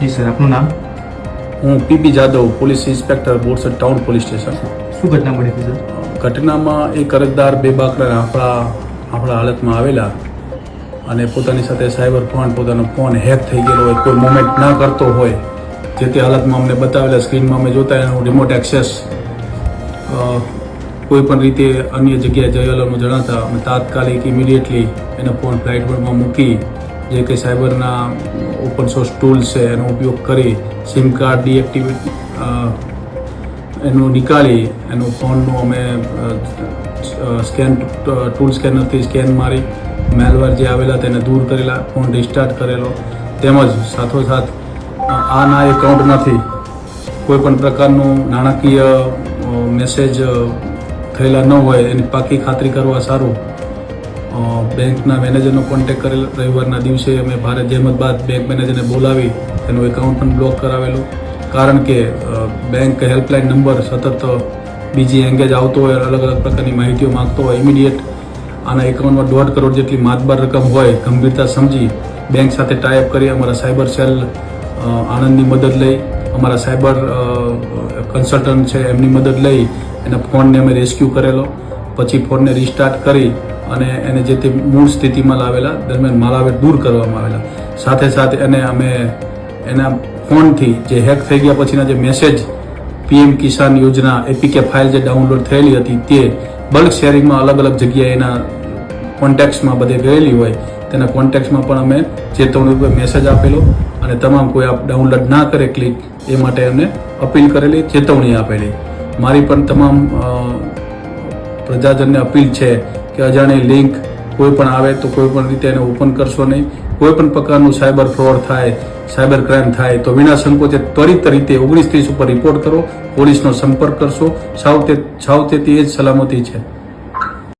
જી sir આપનું નામ? હું PP Jadav police inspector Borsad town police station. શું ઘટના બની હતી સર? ઘટનામાં એક અરજદાર બે બાકડા આપણા આપણા હાલતમાં આવેલા અને પોતાની સાથે સાયબર ફોન પોતાનો ફોન હેક થઈ ગયેલો હોય કોઈ મોમેન્ટ ના કરતો હોય જે તે હાલતમાં અમને બતાવેલા સ્ક્રીનમાં અમે જોતા એનું રિમોટ એક્સેસ કોઈ પણ રીતે અન્ય જગ્યાએ જયેલાનું જણાતા અમે તાત્કાલિક ઇમિડિયેટલી એનો ફોન ફ્લાઇટ મોડમાં મૂકી જે કંઈ સાયબરના ઓપન સોર્સ ટૂલ્સ છે એનો ઉપયોગ કરી સિમ કાર્ડ ડીએક્ટિવેટ એનું નીકાળી એનું ફોનનું અમે સ્કેન ટૂલ સ્કેનરથી સ્કેન મારી મેલવેર જે આવેલા તેને દૂર કરેલા ફોન રિસ્ટાર્ટ કરેલો. તેમજ સાથોસાથ અ, આના એકાઉન્ટમાંથી કોઈ પણ પ્રકારનું નાણાકીય મેસેજ થયેલા ન હોય એની પાકી ખાતરી કરવા સારું બેંકના મેનેજરનો કોન્ટેક્ટ કરેલ. રવિવારના દિવસે અમે ભારે જહેમત બાદ બેંક મેનેજરને બોલાવી તેનું એકાઉન્ટ પણ બ્લોક કરાવેલું. કારણ કે બેંક હેલ્પલાઇન નંબર સતત બીજી એંગેજ આવતો હોય, અલગ અલગ પ્રકારની માહિતીઓ માંગતો હોય ઇમિડિયેટ આના એકાઉન્ટમાં દોઢ કરોડ જેટલી માતબાર રકમ હોય, ગંભીરતા સમજી બેંક સાથે ટાઈપ કરી અમારા સાયબર સેલ આનંદની મદદ લઈ, અમારા સાયબર કન્સલ્ટન્ટ છે એમની મદદ લઈ એના ફોનને અમે રેસ્ક્યુ કરેલો. પછી ફોનને રિસ્ટાર્ટ કરી અને એને જે તે મૂળ સ્થિતિમાં લાવેલા, દરમિયાન માલાવેર દૂર કરવામાં આવેલા. સાથે સાથે એને અમે એના ફોનથી જે હેક થઈ ગયા પછીના જે મેસેજ પીએમ કિસાન યોજના એપીકે ફાઇલ જે ડાઉનલોડ થયેલી હતી તે બલ્ક શેરિંગમાં અલગ અલગ જગ્યાએ એના કોન્ટેક્ટ્સમાં બધે ગયેલી હોય. તેના કોન્ટેક્ટ્સમાં પણ અમે ચેતવણી મેસેજ આપેલો અને તમામ કોઈ આપ ડાઉનલોડ ના કરે ક્લિક એ માટે એમને અપીલ કરેલી, ચેતવણી આપેલી. મારી પણ તમામ પ્રજાજનને અપીલ છે કે અજાણી લિંક કોઈ પણ આવે તો કોઈ પણ રીતે એને ઓપન કરશો નહીં. કોઈ પણ પ્રકારનું સાયબર ફ્રોડ થાય, સાયબર ક્રાઇમ થાય તો વિના સંકોચે ત્વરિત રીતે ઓગણીસ ત્રીસ ઉપર રિપોર્ટ કરો, પોલીસનો સંપર્ક કરશો. સાવચેત સાવચેતી એ જ સલામતી છે.